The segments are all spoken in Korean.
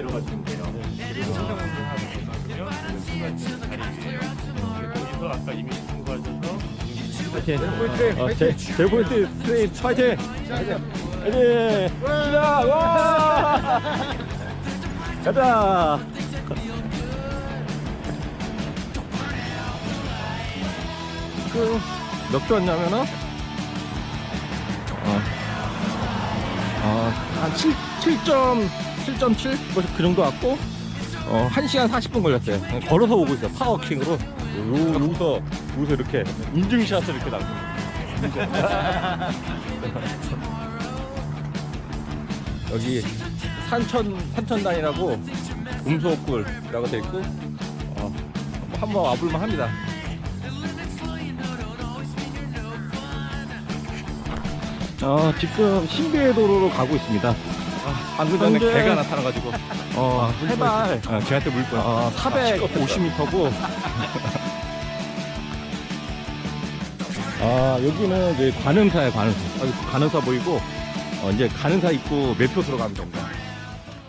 그리고 상담 운동하고 거기서 아까 이미 통과하셔서 파이팅! 어, 제, 제 포인트 트레인 파이팅! 파이팅! 시작! 와! 가자! 몇초 왔냐면은 어, 어, 한 7, 7점, 7.7? 뭐그 정도 왔고 어, 1시간 40분 걸렸어요. 그냥 걸어서 오고 있어요. 파워킹으로. 요, 여기서, 여기서 이렇게 인증샷을 이렇게 남깁니다. 여기 산천, 산천단이라고 금소굴이라고 돼 있고, 어, 뭐 한번 와볼만 합니다. 어, 지금 신비의 도로로 가고 있습니다. 아, 방금 전에 현재- 개가 나타나가지고, 어, 해발, 어, 걔한테 물 뻔. 어, 450m고, 아, 여기는 이제 관음사에 관음사. 아, 관음사 보이고, 어, 이제 관음사 입구 매표 들어가면 됩니다.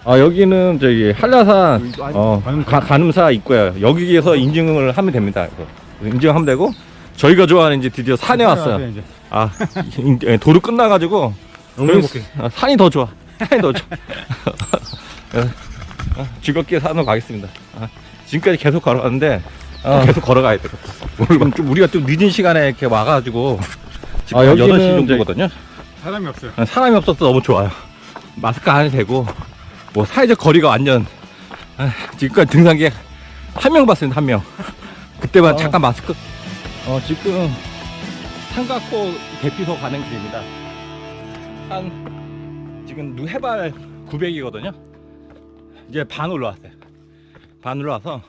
아, 여기는 저기 한라산, 어, 가, 관음사 입구예요. 여기에서 인증을 하면 됩니다. 그래서 인증하면 되고, 저희가 좋아하는 이제 드디어 산에 왔어요. 아, 인- 예, 도로 끝나가지고, 너무 행복해. 아, 산이 더 좋아. 좋아. 예, 아, 즐겁게 산으로 가겠습니다. 아, 지금까지 계속 걸어갔는데, 아, 계속 걸어가야 돼. 오늘 좀 우리가 좀 늦은 시간에 이렇게 와가지고, 지금 아, 한 여기는 8시 이제- 정도거든요. 사람이 없어요. 아, 사람이 없어서 너무 좋아요. 마스크 안 해도 되고, 뭐 사회적 거리가 완전, 아, 지금까지 등산객 한 명 봤습니다, 한 명. 그때만 어. 잠깐 마스크. 어, 지금 삼각호 대피소 가는 길입니다. 한, 지금 누 해발 900이거든요. 이제 반 올라왔어요. 반 올라와서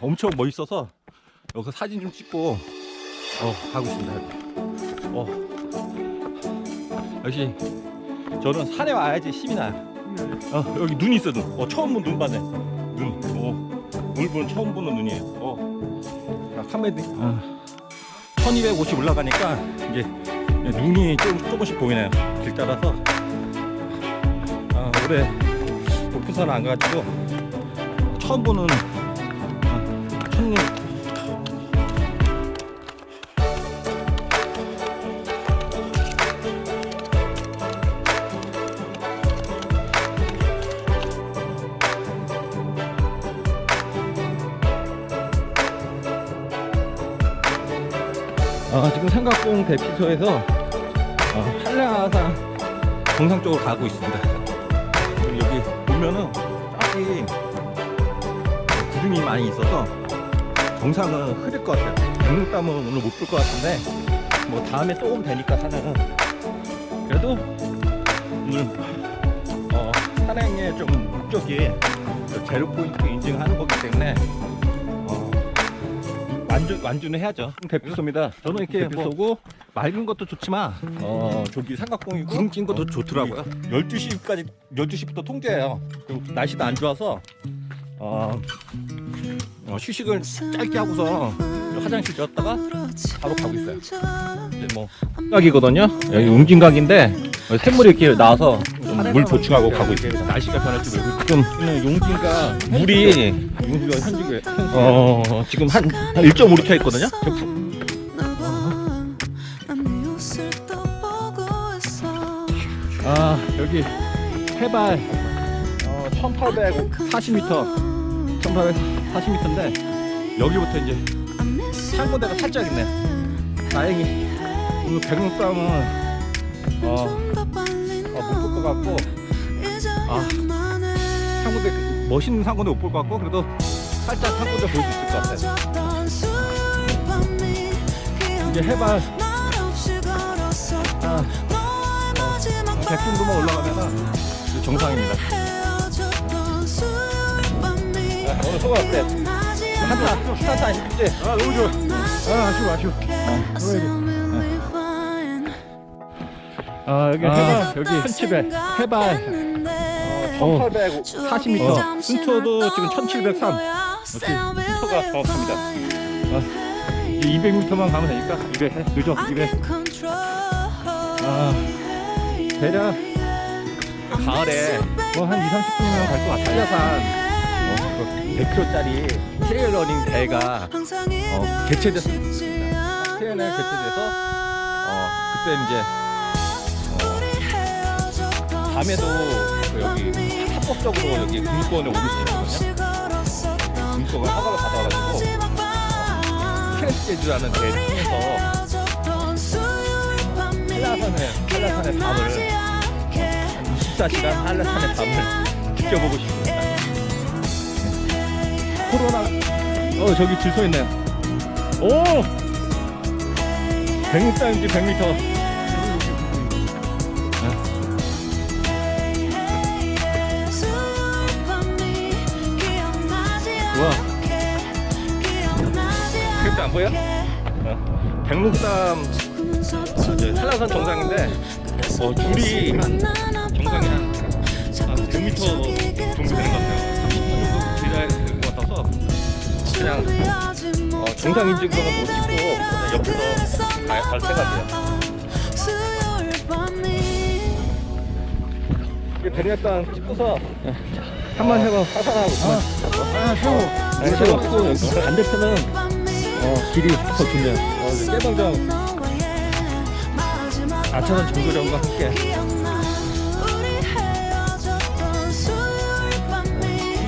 엄청 멋있어서 여기서 사진 좀 찍고, 어, 가고 있습니다. 어, 역시 저는 산에 와야지 힘이 나요. 어, 여기 눈이 있어 눈. 어, 처음 본 눈 봤네. 눈. 어, 보는 처음 보는 눈이에요. 어, 자, 카메라. 어, 1250 올라가니까 이제 눈이 좀 조금씩 보이네요. 길 따라서. 아, 올해 높은 산안 가지고 처음 보는 어, 첫눈. 아, 지금 삼각봉 대피소에서 어, 한라산 정상 쪽으로 가고 있습니다. 여기 보면은 저기 구름이 많이 있어서 정상은 흐릴 것 같아요. 백록담은 오늘 못 볼 것 같은데 뭐 다음에 또 오면 되니까 산은 그래도 오늘 어, 산행의 좀 목적이 그 제로 포인트 인증하는 거기 때문에 어, 완주 완주는 해야죠. 대피소입니다. 저는 이렇게 대피소고 맑은 것도 좋지만 어 저기 삼각봉이고 구름 낀 것도 좋더라고요. 12시까지 12시부터 통제해요. 그리고 날씨도 안 좋아서 어, 어, 휴식을 짧게 하고서 화장실 갔다가 바로 가고 있어요. 이제 뭐 각이거든요. 여기 웅진각인데 샘물이 이렇게 나와서 좀 물 보충하고 가고 있습니다. 날씨가 변할지 모르고 지금 용진각 물이 용진각 현지에 어 지금 한, 한 1.5리터 있거든요. 아 여기 해발 어, 1840m 1840m인데 여기부터 이제 창고대가 살짝 있네 다행히 오늘 백록담은 어, 것 같고 아, 상고대 멋있는 상고대 못 볼 것 같고 그래도 살짝 상고대 볼 수 있을 것 같아요 이제 해발 아, 100 정도만 올라가면 정상입니다 아, 오늘 소감 어때? 한타 한타 아쉽지? 아 너무 좋아. 아 아쉬워 아쉬워. 아 여기 해발 여기 1700 해발 어, 1840m 순초도 지금 1703 역시 순초가 정확합니다. 아, 이제 200m만 가면 되니까 200 해. 그죠? 200 아, 대략 가을에 뭐한 2, 30분이면 갈 것 같아요. 한라산 어, 그 100km짜리 트레일 러닝 대회가 어, 개최됐습니다. 트레일에 개최돼서 어, 그때 이제 어, 밤에도 그 여기 합법적으로 여기 군권에 오를 수 있거든요. 군권을 허가를 받아가지고 트레스제주라는 대회를 통해서 한라산의 한라산의 밤을 한 24시간 한라산의 밤을 느껴보고 싶습니다. 네. 코로나 어 저기 줄 서 있네요. 오 100m인지 100m. 우와 그것도 안 보여? 어. 백록담 어, 저 한라산 정상인데 어 줄이 한 정상이 한, 한 100m 정도 되는 것 같아요. 30분 정도 기다려야 될것 같아서 그냥 어, 정상 인증서는 못 찍고 그냥 옆에서 가, 갈 생각이에요. 이게 대략간 찍고서 한 번 해봐 화산하고 아, 형. 아니 또 여기 반대편은 어, 길이 더 좋네요. 어, 이제 깨방정. 아차산 정거장과 함께.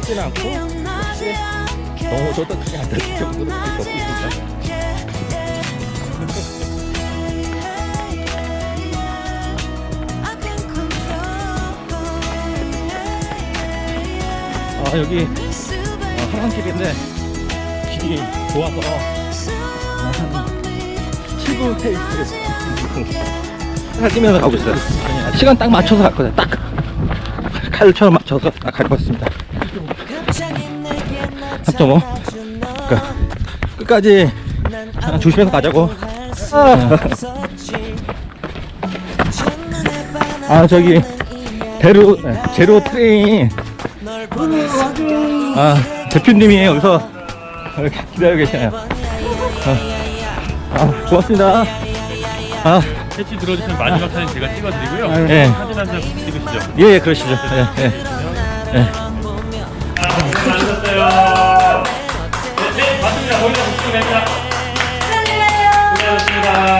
뛰진 않고? 역시 너무 저덕하게 안될 정도로 이렇게 걷고 있습니다. 아 여기 어, 하랑길인데 길이 좋아서 7분 페이스를 살리면서 가고 있어요. 시간 딱 맞춰서 갔거든요. 딱 칼처럼 맞춰서 딱 가고 있습니다. 3.5 그러니까 끝까지 아, 조심해서 가자고. 아 저기 제로 네, 제로 트레인 아 대표님이 여기서 이렇게 기다리고 계시네요. 아, 아 고맙습니다. 아 패치 들어주시면 마지막 사진 제가 찍어드리고요. 예. 사진 한 장 찍으시죠. 예, 예, 그러시죠. 예, 예. 예. 수고하셨어요. 네, 맞습니다. 거기다 붙이면 됩니다. 수고하셨습니다.